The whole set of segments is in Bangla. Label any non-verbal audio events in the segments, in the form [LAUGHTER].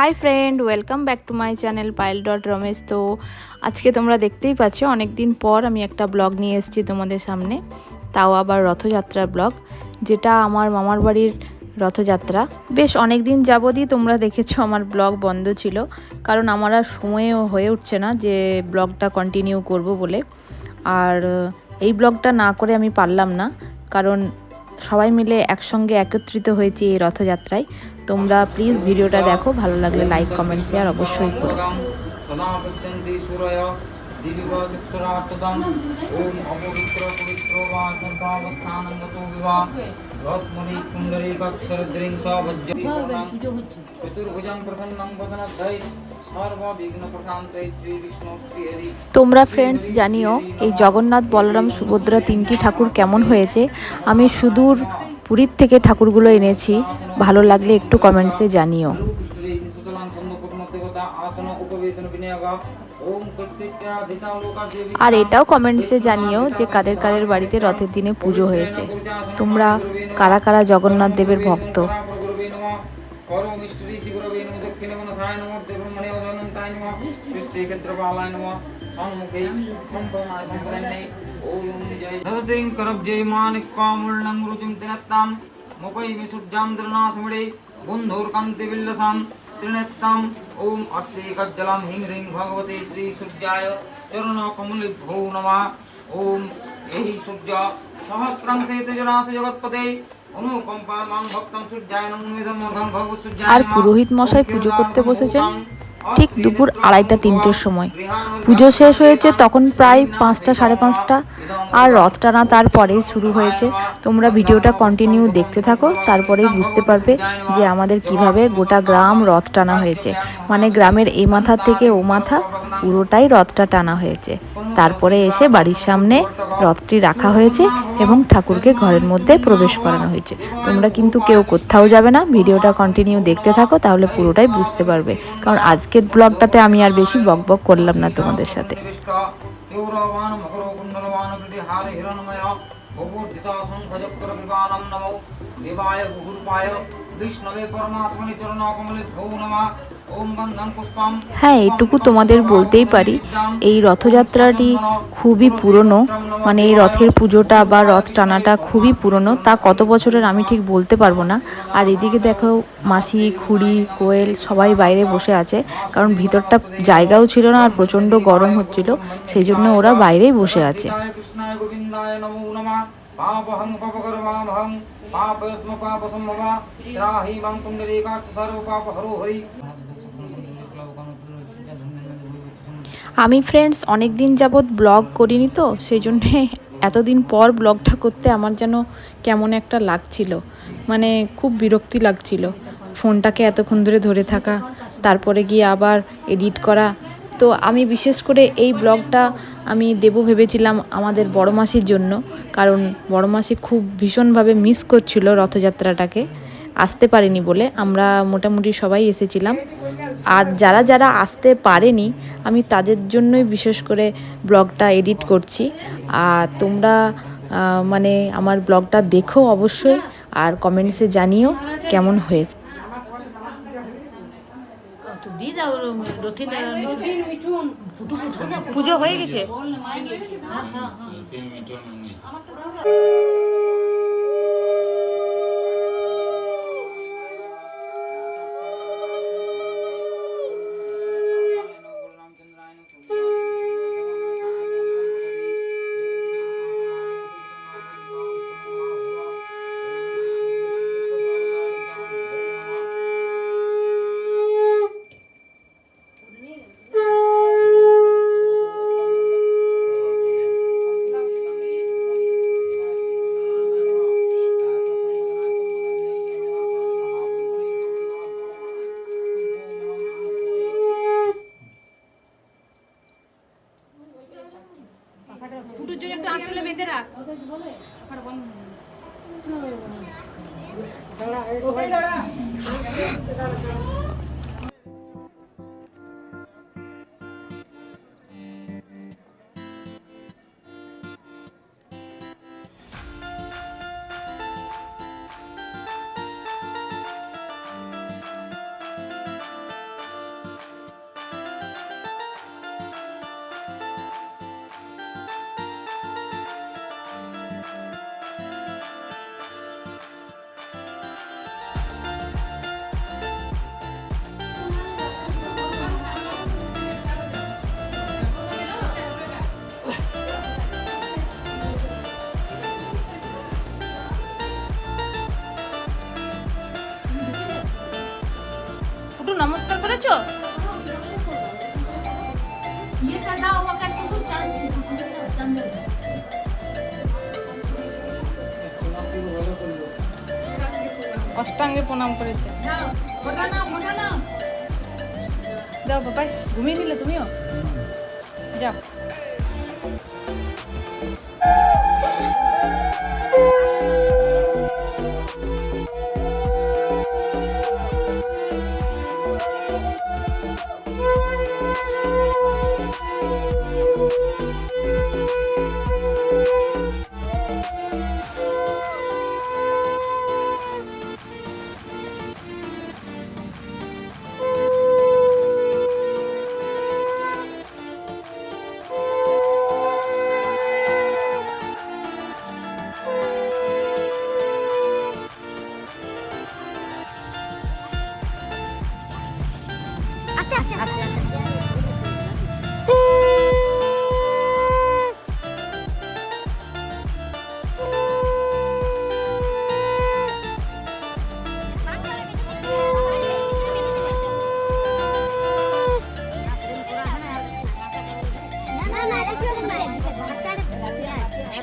Hi friend, welcome back to my channel pile dot Ramesh. তো আজকে তোমরা দেখতেই পাচ্ছ অনেক দিন পর আমি একটা ব্লগ নিয়ে এসেছি তোমাদের সামনে, তাও আবার রথযাত্রার ব্লগ, যেটা আমার মামার বাড়ির রথযাত্রা। বেশ অনেক দিন যাবতই তোমরা দেখেছ আমার ব্লগ বন্ধ ছিল, কারণ আমার আর সময়ও হয়ে উঠছে না যে ব্লগটা কন্টিনিউ করব বলে। আর এই ব্লগটা না করে আমি পারলাম না, কারণ সবাই মিলে একসঙ্গে একত্রিত হয়েছি এই রথযাত্রায় তোমরা প্লিজ ভিডিওটা দেখো ভালো লাগলে লাইক কমেন্ট শেয়ার অবশ্যই করো ওম অপবিত্র পবিত্র বা সর্বাবস্থানন্দতো বিবা প্রসন্নং তোমরা ফ্রেন্ডস জানিও এই জগন্নাথ বলরাম সুভদ্রা তিনটি ঠাকুর কেমন হয়েছে? আমি সুদূর পুরীর থেকে ঠাকুরগুলো এনেছি। ভালো লাগলে একটু কমেন্টসে জানিও। আর এটাও কমেন্টসে জানিও যে কাদের কাদের বাড়িতে রথের দিনে পুজো হয়েছে। তোমরা কারা কারা জগন্নাথ দেবের ভক্ত? মুখৈ বন্ধুর কান্তি ওম অত্রিকজ্জলম হিং হ্রিং ভগবতে শ্রী সূর্যায় চরণ কমলিভ্যৌ নমা। ওম এই সূর্য সহস্রাংশে তেজরাশে জগৎপতে অনুকম্পা মাং ভক্তম সূর্যায় নমো ভগবত সূর্যায় আর পুরোহিত মশাই পুজো করতে বসেছেন? ঠিক দুপুর আড়াইটা তিনটের সময়। পুজো শেষ হয়েছে তখন প্রায় পাঁচটা, সাড়ে পাঁচটা। আর রথ টানা তারপরেই শুরু হয়েছে। তোমরা ভিডিওটা কন্টিনিউ দেখতে থাকো, তারপরেই বুঝতে পারবে যে আমাদের কীভাবে গোটা গ্রাম রথ টানা হয়েছে। মানে গ্রামের এই মাথা থেকে ও মাথা পুরোটাই রথটা টানা হয়েছে। তারপরে এসে বাড়ির সামনে রথটি রাখা হয়েছে। এবং ঠাকুরকে ঘরের মধ্যে প্রবেশ করানো হয়েছে। তোমরা কিন্তু কেউ কোথাও যাবে না। ভিডিওটা কন্টিনিউ দেখতে থাকো, তাহলে পুরোটাই বুঝতে পারবে। কারণ আজকের ব্লগটাতে আমি আর বেশি বক বক করলাম না তোমাদের সাথে। বিষ্ণবে পরমাত্মনি চরণ কমলে ভৌ নমা। হ্যাঁ এটুকু তোমাদের বলতেই পারি। এই রথযাত্রাটি খুবই পুরনো। মানে এই রথের পুজোটা বা রথ টানাটা খুবই পুরনো। তা কত বছরের আমি ঠিক বলতে পারব না। আর এদিকে দেখো মাসি, খুড়ি, কোয়েল সবাই বাইরে বসে আছে। কারণ ভিতরটা জায়গাও ছিল না আর প্রচণ্ড গরম হচ্ছিল। সেই জন্য ওরা বাইরেই বসে আছে। পাপ সম্ভবা মাং সর্ব পাপ হরো হরি আমি ফ্রেন্ডস অনেক দিন যাবৎ ব্লগ করিনি তো, সেই জন্যে এতদিন পর ব্লগটা করতে আমার যেন কেমন একটা লাগছিল। মানে খুব বিরক্তি লাগছিল। ফোনটাকে এতক্ষণ ধরে ধরে থাকা, তারপরে গিয়ে আবার এডিট করা। তো আমি বিশেষ করে এই ব্লগটা আমি দেবো ভেবেছিলাম আমাদের বড় মাসির জন্য, কারণ বড় মাসি খুব ভীষণভাবে মিস করছিল রথযাত্রাটাকে। আসতে পারেনি বলে আমরা মোটামুটি সবাই এসেছিলাম। আর যারা যারা আসতে পারেনি আমি তাদের জন্যই বিশেষ করে ব্লগটা এডিট করছি। আর তোমরা মানে আমার ব্লগটা দেখো অবশ্যই আর কমেন্টসে জানিও কেমন হয়েছে। পুজো হয়ে গেছে? দুজনে একটু আঁচলে বেঁধে রাখ। দাঁড়া। নমস্কার করেছ? ইয়েটা দাও একটু অষ্টাঙ্গে প্রণাম করেছে। যাও বাবাই ঘুমিয়ে নিলে তুমিও? যাও।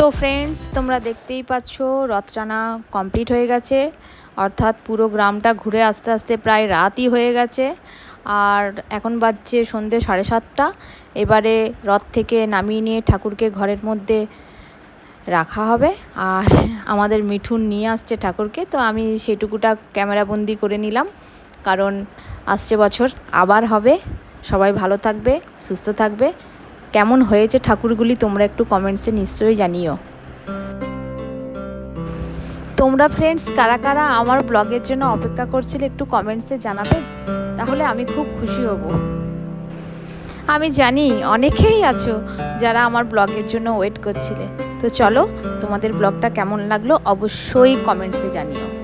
তো ফ্রেন্ডস তোমরা দেখতেই পাচ্ছ, রথটানা কমপ্লিট হয়ে গেছে। অর্থাৎ পুরো গ্রামটা ঘুরে আস্তে আস্তে প্রায় রাতই হয়ে গেছে। আর এখন বাজছে সন্ধে সাড়ে সাতটা। এবারে রথ থেকে নামিয়ে নিয়ে ঠাকুরকে ঘরের মধ্যে রাখা হবে। আর [LAUGHS] আমাদের মিঠুন নিয়ে আসছে ঠাকুরকে। তো আমি সেটুকুটা ক্যামেরাবন্দি করে নিলাম। কারণ আসছে বছর, আবার হবে। সবাই ভালো থাকবে, সুস্থ থাকবে। কেমন হয়েছে ঠাকুরগুলি তোমরা একটু কমেন্টসে নিশ্চয়ই জানিও। তোমরা ফ্রেন্ডস কারা কারা আমার ব্লগের জন্য অপেক্ষা করছিলে একটু কমেন্টসে জানাবে? তাহলে আমি খুব খুশি হব। আমি জানি অনেকেই আছো যারা আমার ব্লগের জন্য ওয়েট করছিলে। তো চলো তোমাদের ব্লগটা কেমন লাগল অবশ্যই কমেন্টসে জানিও।